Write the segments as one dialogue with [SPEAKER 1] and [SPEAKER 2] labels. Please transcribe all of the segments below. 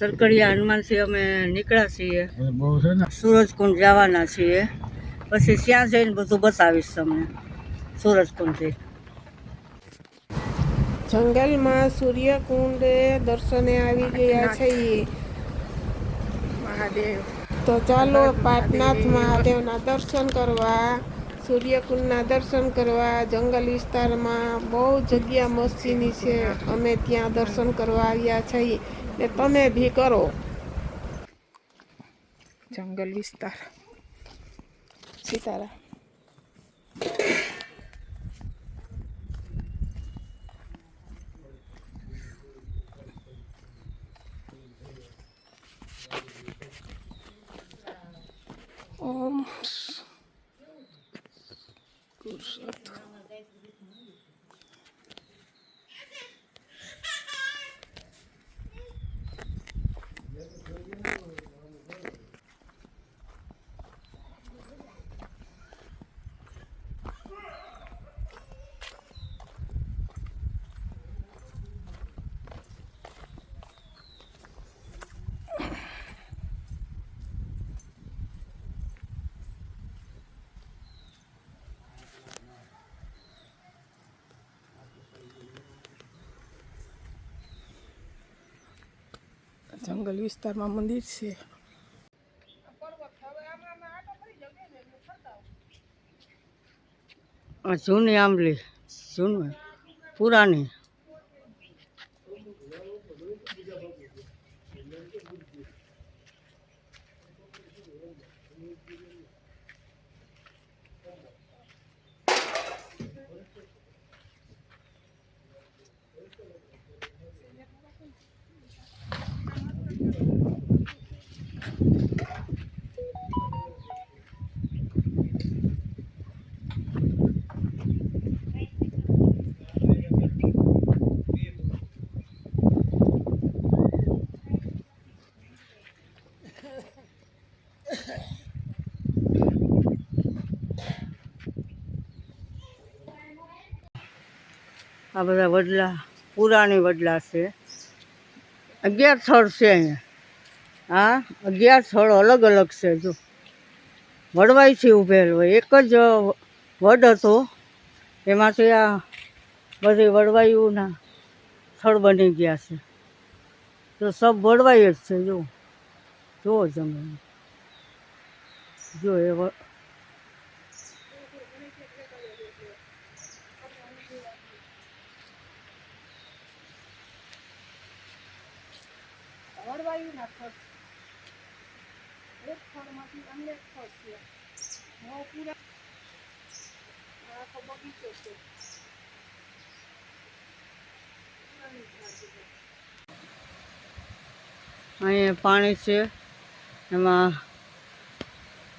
[SPEAKER 1] સરકડિયા હનુમાનથી અમે નીકળ્યા છીએ.
[SPEAKER 2] એ બહુ છે ને?
[SPEAKER 1] સૂરજકુંડ જવાના છીએ. પછી ત્યાં જઈને બધું બતાવીશ તમને. સૂરજકુંડથી.
[SPEAKER 3] જંગલમાં સૂર્યકુંડે દર્શને આવી ગયા છીએ
[SPEAKER 4] મહાદેવ.
[SPEAKER 3] તો ચાલો પાટનાથ મહાદેવના દર્શન કરવા સૂર્યકુંડના દર્શન કરવા જંગલ વિસ્તારમાં બહુ જગ્યા મસ્તીની છે. અમે ત્યાં દર્શન કરવા આવ્યા છીએ ને તમે બી કરો.
[SPEAKER 4] જંગલ વિસ્તાર. સીતારા. ઓમ. જંગલ વિસ્તારમાં મંદિર છે.
[SPEAKER 1] જૂની આંબલી જૂની પુરાણી આ બધા વડલા, પુરાણી વડલા છે. અગિયાર સ્થળ છે અહીંયા. હા, અગિયાર સ્થળ અલગ અલગ છે જો. વડવાઈથી ઉભેલ હોય. એક જ વડ હતો. એમાંથી આ બધી વડવાયુના સ્થળ બની ગયા છે. તો સબ વડવાઈ જ છે, જો. જુઓ તમે જો એ વ- અહીંયા પાણી છે. એમાં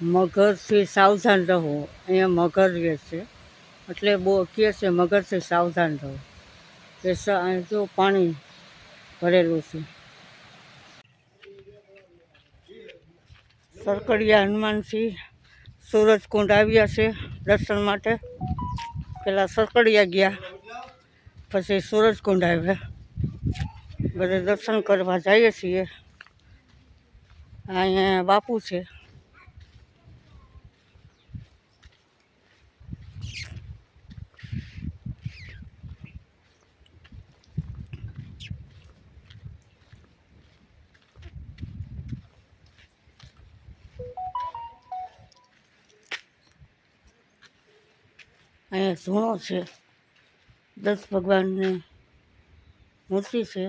[SPEAKER 1] મગરથી સાવધાન રહો. અહીંયા મગર રહે છે. એટલે બહુ કહે છે મગરથી સાવધાન રહો. એ જો પાણી ભરેલું છે. સરકડિયા હનુમાનસિંહ સૂરજકુંડ આવ્યા છે દર્શન માટે. પહેલાં સરકડિયા ગયા, પછી સૂરજકુંડ આવ્યા. બધે દર્શન કરવા જઈએ છીએ. અહીંયા બાપુ છે. અહીંયા ધૂણો છે દસ ભગવાનની મૂર્તિ છે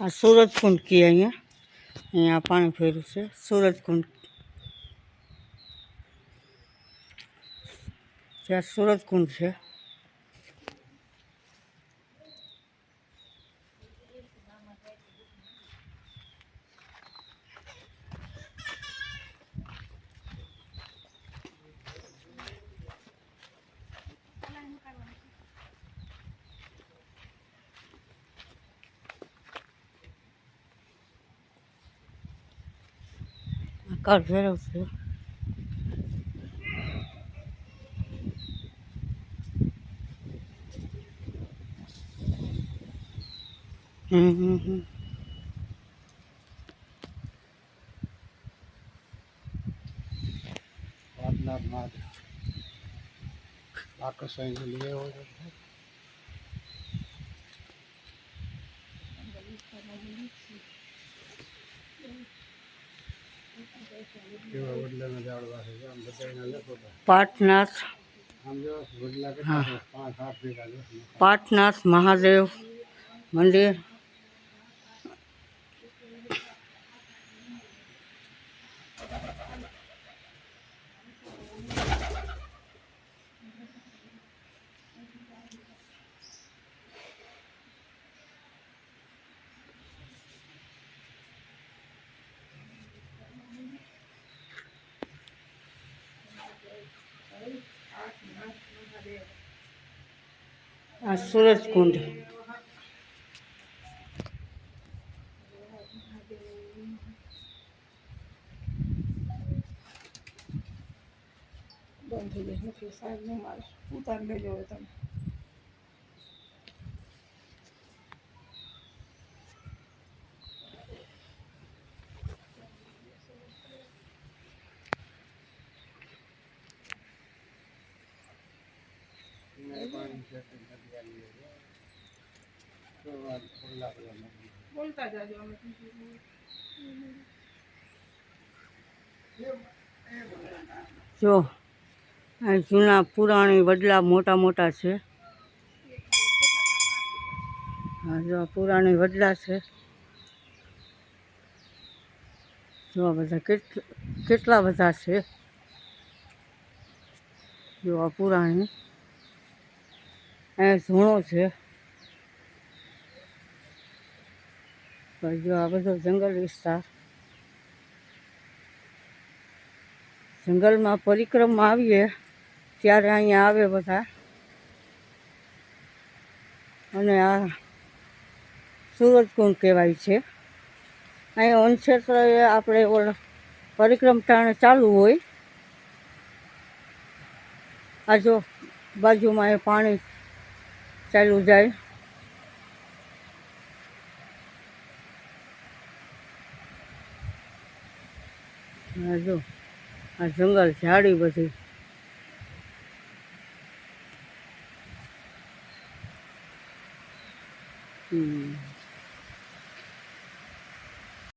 [SPEAKER 1] આ સૂરજકુંડ કહે અહીંયા અહીંયા પાણી ફેર્યું છે સૂરજકુંડ ત્યાં સૂરજકુંડ છે શંકર ભૈરવ છે હમ હમ હમ.
[SPEAKER 2] પાટનાથ મહાદેવ આકર્ષણ વડલાના ઝાડવા છે
[SPEAKER 1] પાટનાથ પાટનાથ મહાદેવ મંદિર. આ સૂરજકુંડ
[SPEAKER 4] બંધ થઈ જાય નથી સાહેબ ન મારે ઉતાર લેજો હવે તમે
[SPEAKER 2] પાણી છે તે નદી આવી છે. તો આ ખુલ્લા પેલા નદી.
[SPEAKER 1] જો, આ જૂના પુરાણી વડલા મોટા મોટા છે. જો પુરાણી વડલા છે. જો બધા કેટલા કેટલા બધા છે? જો આ પુરાણી. અહીંયા ઝૂણો છે. પછી જો આ બધો જંગલ વિસ્તાર. જંગલમાં પરિક્રમા આવીએ ત્યારે અહીંયા આવે બધા. અને આ સૂરજકુંડ કહેવાય છે. અહીંયા વનક્ષેત્રએ આપણે ઓલ પરિક્રમ ટાણે ચાલુ હોય. આ બાજુમાં એ પાણી ચાલ્યું જાય. જો આ જંગલ ઝાડી બધી. હમ.